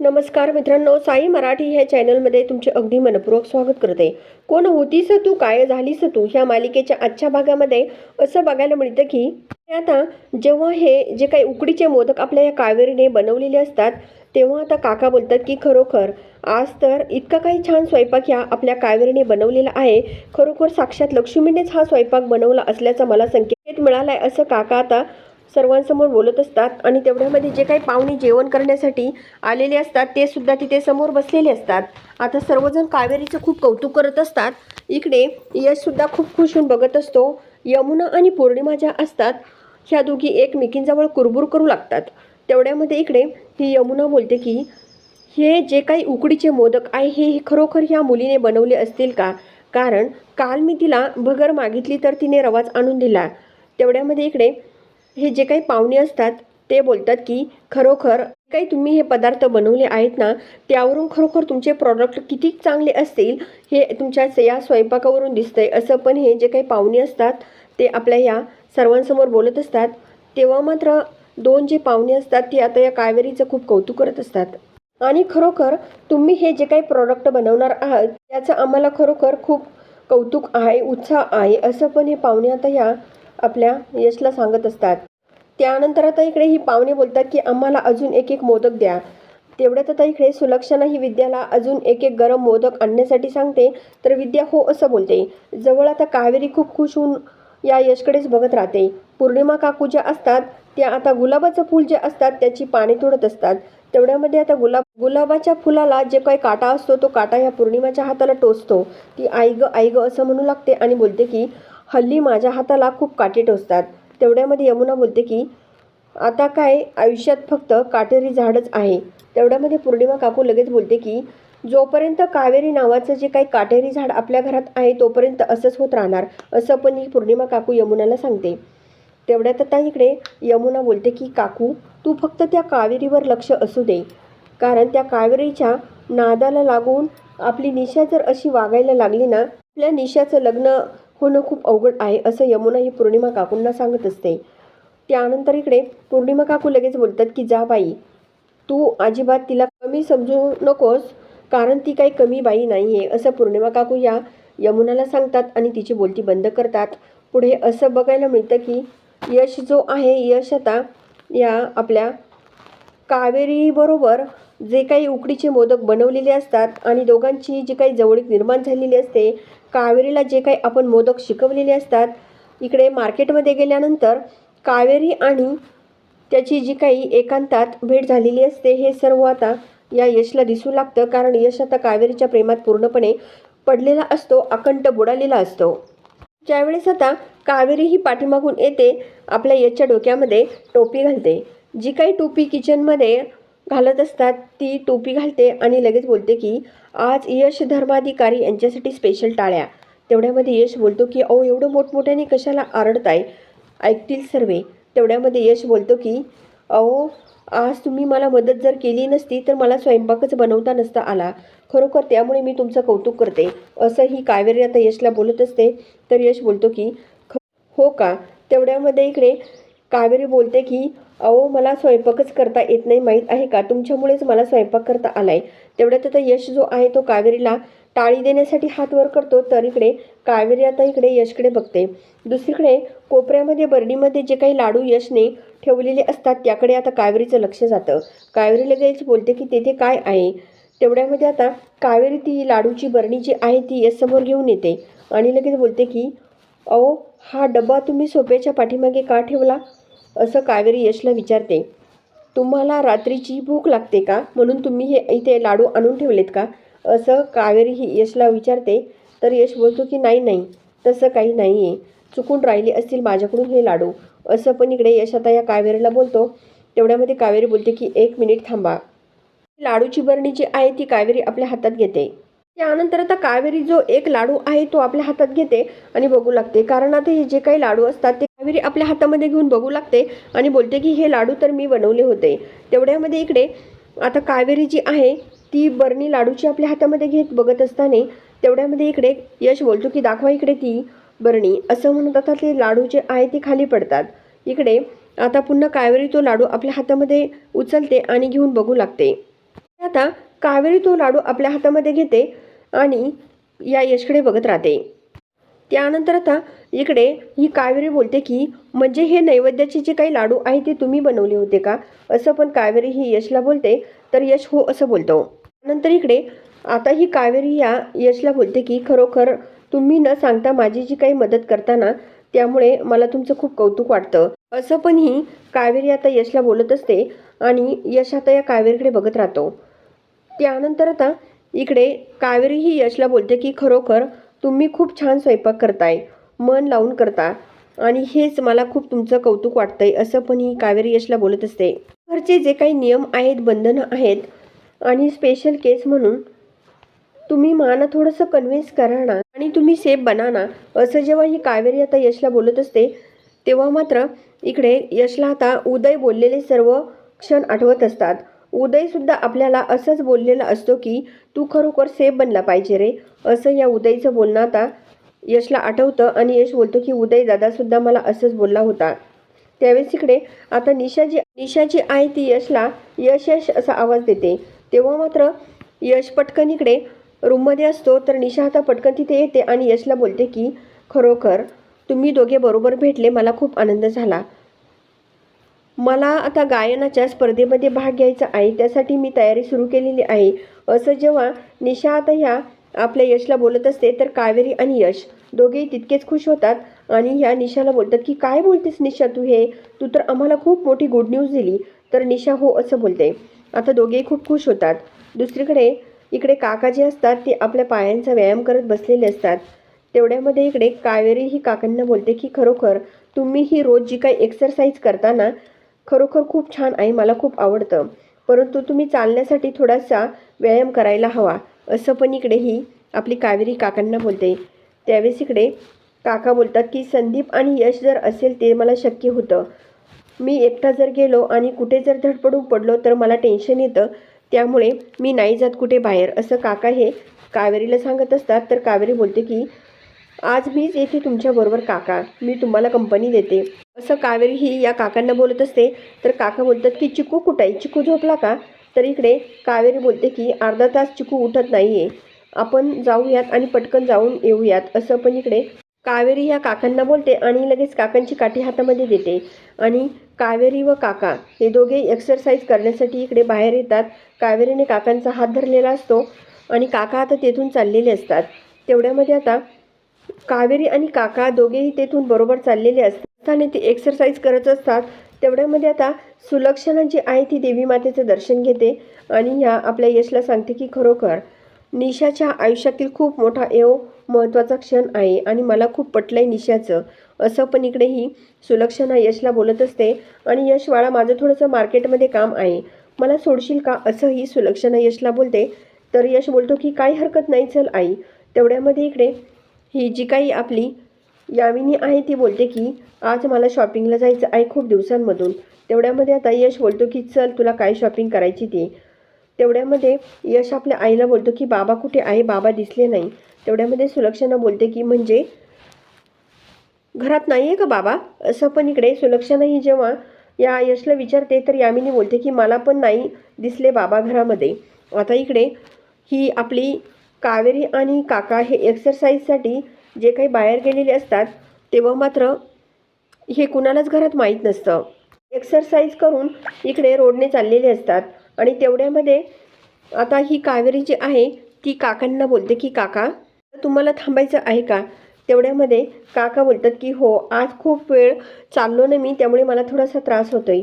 नमस्कार मित्रांनो साई मराठी ह्या चॅनलमध्ये तुमचे अगदी मनपूर्वक स्वागत करते. कोण होतीस तू काय झालीस तू ह्या मालिकेच्या आजच्या भागामध्ये असं बघायला मिळतं की आता जेव्हा हे जे काही उकडीचे मोदक आपल्या या कावेरीने बनवलेले असतात तेव्हा आता काका बोलतात की खरोखर आज तर इतका काही छान स्वयंपाक ह्या आपल्या कावेरीने बनवलेला आहे. खरोखर साक्षात लक्ष्मीनेच हा स्वयंपाक बनवला असल्याचा मला संकेत मिळाला आहे असं काका आता सर्वांसमोर बोलत असतात आणि तेवढ्यामध्ये जे काही पाहुणे जेवण करण्यासाठी आलेले असतात ते सुद्धा तिथे समोर बसलेले असतात. आता सर्वजण कावेरीचं खूप कौतुक करत असतात. इकडे यशसुद्धा खूप खुश होऊन बघत असतो. यमुना आणि पौर्णिमा ज्या असतात. ह्या दोघी एकमेकींजवळ कुरबुर करू लागतात. तेवढ्यामध्ये इकडे ही यमुना बोलते की हे जे काही उकडीचे मोदक आहे हे खरोखर ह्या मुलीने बनवले असतील का? कारण काल मी तिला भगर मागितली तर तिने रवाच आणून दिला. तेवढ्यामध्ये इकडे हे जे काही पाहुणे असतात ते बोलतात की खरोखर काही तुम्ही हे पदार्थ बनवले आहेत ना त्यावरून खरोखर तुमचे प्रॉडक्ट किती चांगले असतील हे तुमच्या या स्वयंपाकावरून दिसतंय. असं पण हे जे काही पाहुणे असतात ते आपल्या या सर्वांसमोर बोलत असतात. तेव्हा मात्र दोन जे पाहुणे असतात ते आता या कावेरीचं खूप कौतुक करत असतात. आणि खरोखर तुम्ही हे जे काही प्रॉडक्ट बनवणार आहात त्याचं आम्हाला खरोखर खूप कौतुक आहे उत्साह आहे असं पण हे पाहुणे आता ह्या आपल्या यशला सांगत असतात. त्यानंतर आता इकडे ही पाहुणे बोलतात की आम्हाला अजून एक एक मोदक द्या. तेवढ्यात आता इकडे सुलक्षणा ही विद्याला अजून एक एक गरम मोदक आणण्यासाठी सांगते. तर विद्या हो असं बोलते जवळ आता कावेरी खूप खुश होऊन या यशकडेच बघत राहते. पौर्णिमा काकू ज्या असतात त्या आता गुलाबाचं फूल जे असतात त्याची पाणी तोडत असतात. तेवढ्यामध्ये आता गुलाब गुलाबाच्या फुलाला जे काही काटा असतो तो काटा ह्या पौर्णिमाच्या हाताला टोचतो. ती आई गं आई गं असं म्हणू लागते आणि बोलते की हल्ली माझ्या हाताला खूप काटे टोचतात. तेवढ्यामध्ये यमुना बोलते की आता काय आयुष्यात फक्त काटेरी झाडच आहे. तेवढ्यामध्ये पौर्णिमा काकू लगेच बोलते की जोपर्यंत कावेरी नावाचं जे काही काटेरी झाड आपल्या घरात आहे तोपर्यंत असंच होत राहणार असं पण ही पौर्णिमा काकू यमुनाला सांगते. तेवढ्यात आता इकडे यमुना बोलते की काकू तू फक्त त्या कावेरीवर लक्ष असू दे. कारण त्या कावेरीच्या नादाला लागून आपली निशा जर अशी वागायला लागली ना आपल्या निशाचं लग्न होणं खूप अवघड आहे असं यमुना ही पौर्णिमा काकूंना सांगत असते. त्यानंतर इकडे पौर्णिमा काकू लगेच बोलतात की जा बाई तू अजिबात तिला कमी समजू नकोस कारण ती काही कमी बाई नाही आहे असं पौर्णिमा काकू या यमुनाला सांगतात आणि तिची बोलती बंद करतात. पुढे असं बघायला मिळतं की यश जो आहे यश आता या आपल्या कावेरीबरोबर जे काही उकडीचे मोदक बनवलेले असतात आणि दोघांची जी काही जवळीक निर्माण झालेली असते कावेरीला जे काही आपण मोदक शिकवलेले असतात इकडे मार्केटमध्ये गेल्यानंतर कावेरी आणि त्याची जी काही एकांतात भेट झालेली असते हे सर्व आता या यशला दिसू लागतं. कारण यश आता कावेरीच्या प्रेमात पूर्णपणे पडलेला असतो अखंड बुडालेला असतो. ज्यावेळेस आता कावेरी ही पाठीमागून येते आपल्या यशच्या डोक्यामध्ये टोपी घालते. जी काही टोपी किचनमध्ये घालत असतात. ती टोपी घालते आणि लगेच बोलते की आज यश धर्माधिकारी यांच्यासाठी स्पेशल टाळ्या. तेवढ्यामध्ये यश बोलतो की अहो एवढं मोठमोठ्याने कशाला आरडताय? ऐकतील सर्वे. तेवढ्यामध्ये यश बोलतो की अहो आज तुम्ही मला मदत जर केली नसती तर मला स्वयंपाकच बनवता नसता आला. खरोखर त्यामुळे मी तुमचं कौतुक करते. असं ही कावेरी आता यशला बोलत असते. तर यश बोलतो की ख हो का? तेवढ्यामध्ये इकडे कावेरी बोलते की अहो मला स्वयंपाकच करता येत नाही माहीत आहे का? तुमच्यामुळेच मला स्वयंपाक करता आलाय. तेवढ्यात आता यश जो आहे तो कावेरीला टाळी देण्यासाठी हात वर करतो. तर इकडे कावेरी आता इकडे यशकडे बघते. दुसरीकडे कोपऱ्यामध्ये बर्डीमध्ये जे काही लाडू यशने ठेवलेले असतात त्याकडे आता कावेरीचं लक्ष जातं. कावेरी लगेच बोलते की तेथे काय आहे? तेवढ्यामध्ये आता कावेरी ती लाडूची बरणी जी आहे ती यशसमोर घेऊन येते. आणि लगेच बोलते की अहो हा डबा तुम्ही सोप्याच्या पाठीमागे का ठेवला? असं कावेरी यशला विचारते तुम्हाला रात्रीची भूक लागते का? म्हणून तुम्ही हे इथे लाडू आणून ठेवलेत का? असं कावेरी ही यशला विचारते. तर यश बोलतो की नाही नाही तसं काही नाही आहे चुकून राहिले असतील माझ्याकडून हे लाडू. असं पण इकडे यश आता या कावेरीला बोलतो. तेवढ्यामध्ये कावेरी बोलते की एक मिनिट थांबा. लाडूची बरणी जी आहे ती कावेरी आपल्या हातात घेते. त्यानंतर आता कावेरी जो एक लाडू आहे तो आपल्या हातात घेते आणि बघू लागते. कारण आता हे जे काही लाडू असतात ते कावेरी आपल्या हातामध्ये घेऊन बघू लागते आणि बोलते की हे लाडू तर मी बनवले होते. तेवढ्यामध्ये इकडे आता कावेरी जी आहे ती बरणी लाडूची आपल्या हातामध्ये घेत बघत असताना तेवढ्यामध्ये इकडे यश बोलतो की दाखवा इकडे ती बरणी. असं म्हणत आता ते लाडू जे आहे ते खाली पडतात. इकडे आता पुन्हा कावेरी तो लाडू आपल्या हातामध्ये उचलते आणि घेऊन बघू लागते. आता कावेरी तो लाडू आपल्या हातामध्ये घेते आणि या यशकडे बघत राहते. त्यानंतर आता इकडे ही कावेरी बोलते की म्हणजे हे नैवेद्याचे जे काही लाडू आहे ते तुम्ही बनवले होते का? असं पण कावेरी ही यशला बोलते. तर यश हो असं बोलतो. नंतर इकडे आता ही कावेरी या यशला बोलते की खरोखर तुम्ही न सांगता माझी जी काही मदत करताना त्यामुळे मला तुमचं खूप कौतुक वाटतं. असं पण ही कावेरी आता यशला बोलत असते आणि यश आता या कावेरीकडे बघत राहतो. त्यानंतर आता इकडे कावेरी ही यशला बोलते की खरोखर तुम्ही खूप छान स्वयंपाक करताय मन लावून करता आणि हेच मला खूप तुमचं कौतुक वाटतंय असं पण ही कावेरी यशला बोलत असते. घरचे जे काही नियम आहेत बंधनं आहेत आणि स्पेशल केस म्हणून तुम्ही माना थोडंसं कन्व्हिन्स करा ना आणि तुम्ही सेफ बना ना असं जेव्हा ही कावेरी आता यशला बोलत असते तेव्हा मात्र इकडे यशला आता उदय बोललेले सर्व क्षण आठवत असतात. उदयसुद्धा आपल्याला असंच बोललेला असतो की तू खरोखर सेफ बनला पाहिजे रे. असं या उदयचं बोलणं आता यशला आठवतं आणि यश बोलतो की उदय दादासुद्धा मला असंच बोलला होता. त्यावेळेस इकडे आता निशा जी निशा जी आहे ती यशला यश यश असा आवाज देते. तेव्हा मात्र यश पटकन इकडे रूममध्ये असतो तर निशा आता पटकन तिथे येते आणि यशला बोलते की खरोखर तुम्ही दोघे बरोबर भेटले मला खूप आनंद झाला. मला आता गायनाच्या स्पर्धेमध्ये भाग घ्यायचा आहे त्यासाठी मी तयारी सुरू केलेली आहे. असं जेव्हा निशा आता ह्या आपल्या यशला बोलत असते तर कावेरी आणि यश दोघेही तितकेच खुश होतात आणि ह्या निशाला बोलतात की काय बोलतेस निशा तू हे? तू तर आम्हाला खूप मोठी गुड न्यूज दिली. तर निशा हो असं बोलते. आता दोघेही खूप खुश होतात. दुसरीकडे इकडे काका जे असतात ते आपल्या पायांचा व्यायाम करत बसलेले असतात. तेवढ्यामध्ये इकडे कावेरी ही काकांना बोलते की खरोखर तुम्ही ही रोज जी काही एक्सरसाइज करताना खरोखर खूप छान आहे मला खूप आवडतं. परंतु तुम्ही चालण्यासाठी थोडासा व्यायाम करायला हवा. असं पण इकडे ही आपली कावेरी काकांना बोलते. त्यावेळेस इकडे काका बोलतात की संदीप आणि यश जर असेल ते मला शक्य होतं. मी एकटा जर गेलो आणि कुठे जर धडपडून पडलो तर मला टेन्शन येतं. त्यामुळे मी नाही जात कुठे बाहेर. असं काका हे कावेरीला सांगत असतात. तर कावेरी बोलते की आज मीच येते तुमच्याबरोबर काका. मी तुम्हाला कंपनी देते. असं कावेरी ही या काकांना बोलत असते. तर काका बोलतात की चिकू कुठं आहे? चिकू झोपला का? तर इकडे कावेरी बोलते की अर्धा तास चिकू उठत नाही आहे आपण जाऊयात आणि पटकन जाऊन येऊयात. असं पण इकडे कावेरी या काकांना बोलते आणि लगेच काकांची काठी हातामध्ये देते. आणि कावेरी व काका हे दोघे एक्सरसाइज करण्यासाठी इकडे बाहेर येतात. कावेरीने काकांचा हात धरलेला असतो आणि काका आता तेथून चाललेले असतात. तेवढ्यामध्ये आता कावेरी आणि काका दोघेही तेथून बरोबर चाललेले असतात. आणि ते एक्सरसाइज करत असतात. तेवढ्यामध्ये आता सुलक्षणा जी आहे ती देवी मातेचं दर्शन घेते आणि ह्या आपल्या यशला सांगते की खरोखर निशाच्या आयुष्यातील खूप मोठा एव महत्त्वाचा क्षण आहे आणि मला खूप पटलं आहे निशाचं. असं पण इकडे ही सुलक्षणा यशला बोलत असते. आणि यश वाळा माझं थोडंसं मार्केटमध्ये काम आहे. मला सोडशील का? असंही सुलक्षणा यशला बोलते. तर यश बोलतो की काही हरकत नाही चल आई. तेवढ्यामध्ये इकडे ही जी काही आपली यामिनी आहे ती बोलते की आज मला शॉपिंगला जायचं आहे खूप दिवसांमधून. तेवढ्यामध्ये आता यश बोलतो की चल तुला काय शॉपिंग करायची ती. तेवढ्यामध्ये यश आपल्या आईला बोलतो की बाबा कुठे आहे? बाबा दिसले नाही. तेवढ्यामध्ये सुलक्षणा बोलते की म्हणजे घरात नाही आहे का बाबा? असं पण इकडे सुलक्षणा ही जेव्हा या यशला विचारते तर यामिनी बोलते की मला पण नाही दिसले बाबा घरामध्ये. आता इकडे ही आपली कावेरी आणि काका हे एक्सरसाइजसाठी जे काही बाहेर गेलेले असतात तेव्हा मात्र हे कुणालाच घरात माहीत नसतं. एक्सरसाइज करून इकडे रोडने चाललेले असतात आणि तेवढ्यामध्ये आता ही कावेरी जी आहे ती काकांना बोलते की काका तुम्हाला थांबायचं आहे का? तेवढ्यामध्ये काका बोलतात की हो आज खूप वेळ चाललो ना मी त्यामुळे मला थोडासा त्रास होतोय.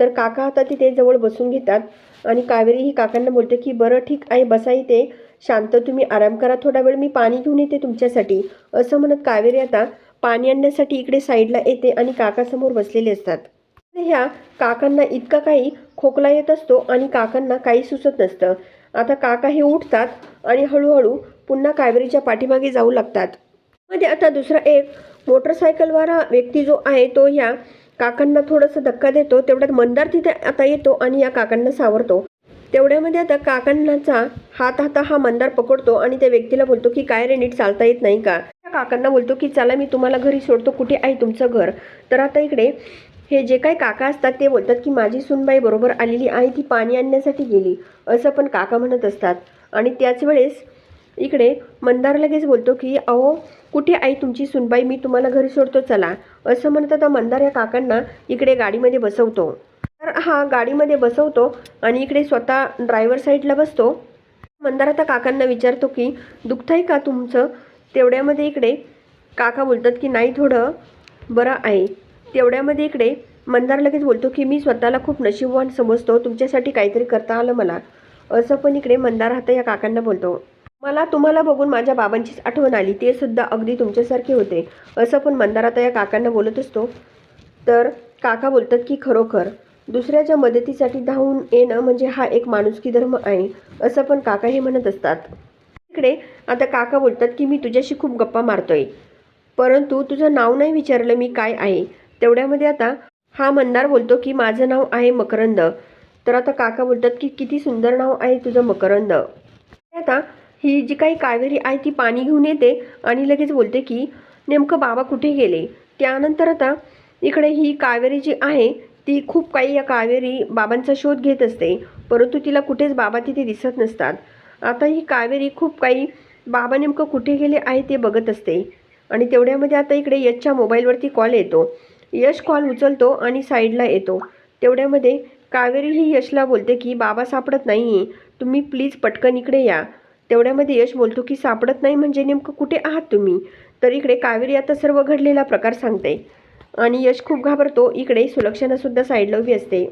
तर काका आता तिथे जवळ बसून घेतात आणि कावेरी ही काकांना बोलते की बरं ठीक आहे बसा इथे. शांत तुम्ही आराम करा थोडा वेळ मी पाणी घेऊन येते तुमच्यासाठी. असं म्हणत कावेरी आता पाणी आणण्यासाठी इकडे साईडला येते आणि काकासमोर बसलेले असतात. ह्या काकांना इतका काही खोकला येत असतो आणि काकांना काही सुचत नसतं. आता काका हे उठतात आणि हळूहळू पुन्हा कावेरीच्या पाठीमागे जाऊ लागतात. मध्ये आता दुसरा एक मोटरसायकलवाला व्यक्ती जो आहे तो ह्या काकांना थोडंसं धक्का देतो. तेवढ्यात मंदार तिथे आता येतो आणि या काकांना सावरतो. तेवढ्यामध्ये आता काकांनाचा हात हाता हा मंदार पकडतो आणि त्या व्यक्तीला बोलतो की काय रे नीट चालता येत नाही का? त्या काकांना बोलतो की चला मी तुम्हाला घरी सोडतो. कुठे आहे तुमचं घर? तर आता इकडे हे जे काही काका असतात ते बोलतात की माझी सुनबाई बरोबर आलेली आहे. ती पाणी आणण्यासाठी गेली. असं पण काका म्हणत असतात. आणि त्याच वेळेस इकडे मंदार लगेच बोलतो की अहो कुठे आई तुमची सुनबाई? मी तुम्हाला घरी सोडतो चला. असं म्हणत आता मंदार या काकांना इकडे गाडीमध्ये बसवतो. तर हा गाडीमध्ये बसवतो आणि इकडे स्वतः ड्रायव्हर साईडला बसतो. मंदार आता काकांना विचारतो की दुखतंय का तुमचं? तेवढ्यामध्ये इकडे काका बोलतात की नाही थोडं बरं आहे. तेवढ्यामध्ये इकडे मंदार लगेच बोलतो की मी स्वतःला खूप नशीबवान समजतो. तुमच्यासाठी काहीतरी करता आलं मला. असं पण इकडे मंदार हात या काकांना बोलतो. मला तुम्हाला बघून माझ्या बाबांचीच आठवण आली. ते सुद्धा अगदी तुमच्यासारखे होते. असं पण मंदार आता या काकांना बोलत असतो. तर काका बोलतात की खरोखर दुसऱ्याच्या मदतीसाठी धावून येणं म्हणजे हा एक माणुसकी धर्म आहे. असं पण काका हे म्हणत असतात. इकडे आता काका बोलतात की मी तुझ्याशी खूप गप्पा मारतोय. परंतु तुझं नाव नाही विचारलं मी काय आहे. तेवढ्यामध्ये आता हा मंदार बोलतो की माझं नाव आहे मकरंद. तर आता काका बोलतात की किती सुंदर नाव आहे तुझं मकरंद. आता ही जी काही कावेरी आहे ती पाणी घेऊन येते आणि लगेच बोलते की नेमकं बाबा कुठे गेले? त्यानंतर आता इकडे ही कावेरी जी आहे ती खूप काही या कावेरी बाबांचा शोध घेत असते परंतु तिला कुठेच बाबा तिथे दिसत नसतात. आता ही कावेरी खूप काही बाबा नेमकं कुठे गेले आहे ते बघत असते. आणि तेवढ्यामध्ये आता इकडे यशच्या मोबाईलवरती कॉल येतो. यश कॉल उचलतो आणि साईडला येतो. तेवढ्यामध्ये कावेरी ही यशला बोलते की बाबा सापडत नाही तुम्ही प्लीज पटकन इकडे या. तेवढ्यामध्ये यश बोलतो की सापडत नाही म्हणजे नेमकं कुठे आहात तुम्ही? तर इकडे कावेरी आता सर्व घडलेला प्रकार सांगते. आणि यश खूप घाबरतो. इकडे सुलक्षणासुद्धा साईडला उभी असते.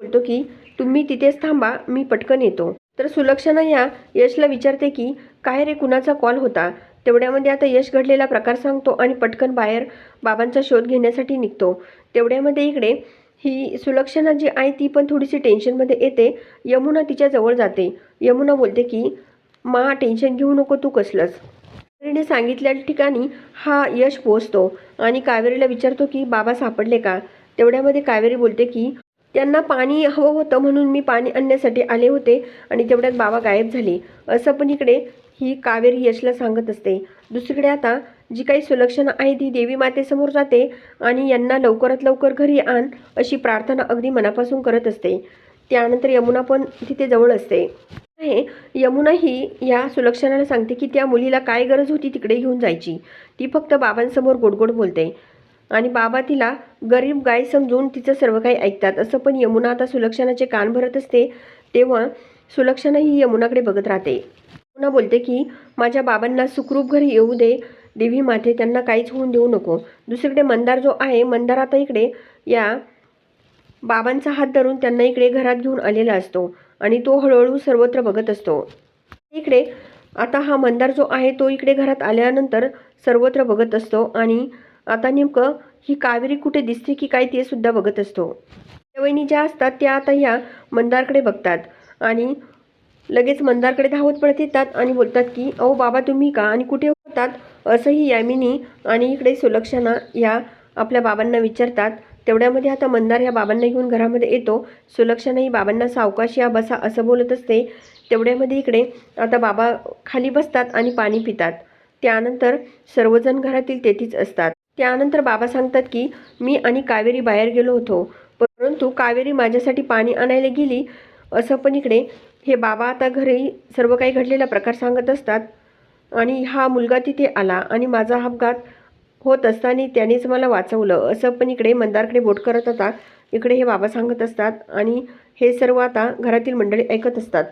बोलतो की तुम्ही तिथेच थांबा मी पटकन येतो. तर सुलक्षणा या यशला विचारते की काय रे कुणाचा कॉल होता? तेवढ्यामध्ये आता यश घडलेला प्रकार सांगतो आणि पटकन बाहेर बाबांचा शोध घेण्यासाठी निघतो. तेवढ्यामध्ये इकडे ही सुलक्षणा जी आहे ती पण थोडीशी टेन्शनमध्ये येते. यमुना तिच्या जवळ जाते. यमुना बोलते की मा टेन्शन घेऊ नको तू कसलंच. कावेरीने सांगितल्या ठिकाणी हा यश पोचतो आणि कावेरीला विचारतो की बाबा सापडले का? तेवढ्यामध्ये कावेरी बोलते की त्यांना पाणी हवं होतं म्हणून मी पाणी आणण्यासाठी आले होते आणि तेवढ्यात बाबा गायब झाले. असं पण इकडे ही कावेरी यशला सांगत असते. दुसरीकडे आता जी काही सुलक्षणा आहे ती देवी मातेसमोर जाते आणि यांना लवकरात लवकर घरी आण अशी प्रार्थना अगदी मनापासून करत असते. त्यानंतर यमुना पण तिथे जवळ असते. आहे यमुना ही या सुलक्षणाला सांगते की त्या मुलीला काय गरज होती तिकडे घेऊन जायची. ती फक्त बाबांसमोर गोडगोड बोलते. आणि बाबा तिला गरीब गाय समजून तिचं सर्व काही ऐकतात. असं पण यमुना आता सुलक्षणाचे कान भरत असते तेव्हा सुलक्षणा ही यमुनाकडे बघत राहते. यमुना बोलते की माझ्या बाबांना सुखरूप घरी येऊ दे. देवी माते त्यांना काहीच होऊन देऊ नको. दुसरीकडे मंदार जो आहे मंदार आता इकडे या बाबांचा हात धरून त्यांना इकडे घरात घेऊन आलेला असतो आणि तो हळूहळू सर्वत्र बघत असतो. इकडे आता हा मंदार जो आहे तो इकडे घरात आल्यानंतर सर्वत्र बघत असतो आणि आता नेमकं ही कावेरी कुठे दिसते की काय ते सुद्धा बघत असतो. वहिनी ज्या असतात त्या आता ह्या मंदारकडे बघतात आणि लगेच मंदारकडे धावत पडत येतात आणि बोलतात की अहो बाबा तुम्ही का आणि कुठे होतात? असंही यामिनी आणि इकडे सुलक्षणा या आपल्या बाबांना विचारतात. तेवढ्यामध्ये आता मंदार ह्या बाबांना घेऊन घरामध्ये येतो. सुलक्षणाही बाबांना सावकाश या बसा असं बोलत असते. तेवढ्यामध्ये इकडे आता बाबा खाली बसतात आणि पाणी पितात. त्यानंतर सर्वजण घरातील तेथीच असतात. त्यानंतर बाबा सांगतात की मी आणि कावेरी बाहेर गेलो होतो. परंतु कावेरी माझ्यासाठी पाणी आणायला गेली. असं पण इकडे हे बाबा आता घरी सर्व काही घडलेला प्रकार सांगत असतात. आणि हा मुलगा तिथे आला आणि माझा अपघात होत असताना त्यानेच मला वाचवलं. असं पण इकडे मंदारकडे बोट करत होता. इकडे हे बाबा सांगत असतात आणि हे सर्व आता घरातील मंडळी ऐकत असतात.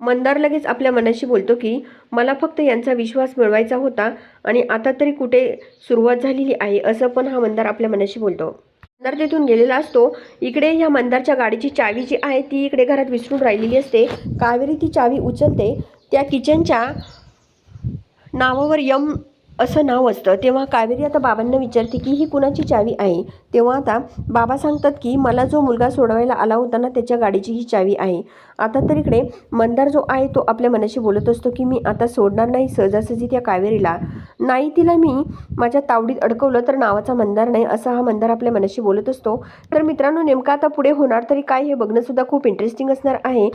मंदार लगेच आपल्या मनाशी बोलतो की मला फक्त यांचा विश्वास मिळवायचा होता आणि आता तरी कुठे सुरुवात झालेली आहे? असं पण हा मंदार आपल्या मनाशी बोलतो. मंदार तिथून गेलेला असतो. इकडे ह्या मंदारच्या गाडीची चावी जी आहे ती इकडे घरात विसरून राहिलेली असते. कावेरी ती चावी उचलते. त्या किचनच्या नावावर यम असं नाव असतं. तेव्हा कावेरी आता बाबांना विचारते की ही कुणाची चावी आहे? तेव्हा आता बाबा सांगतात की मला जो मुलगा सोडवायला आला होता ना त्याच्या गाडीची ही चावी आहे. आता तर इकडे मंदार जो आहे तो आपल्या मनाशी बोलत असतो की मी आता सोडणार नाही सहजासहजी त्या कावेरीला. नाही तिला मी माझ्या तावडीत अडकवलं तर नावाचा मंदार नाही असा हा मंदार आपल्या मनाशी बोलत असतो. तर मित्रांनो नेमका आता पुढे होणार तरी काय हे बघणंसुद्धा खूप इंटरेस्टिंग असणार आहे.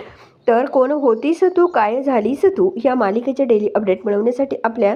तर कोण होतीस तू? काय झालीस तू? या मालिकेचे डेली अपडेट मिळवण्यासाठी आपल्या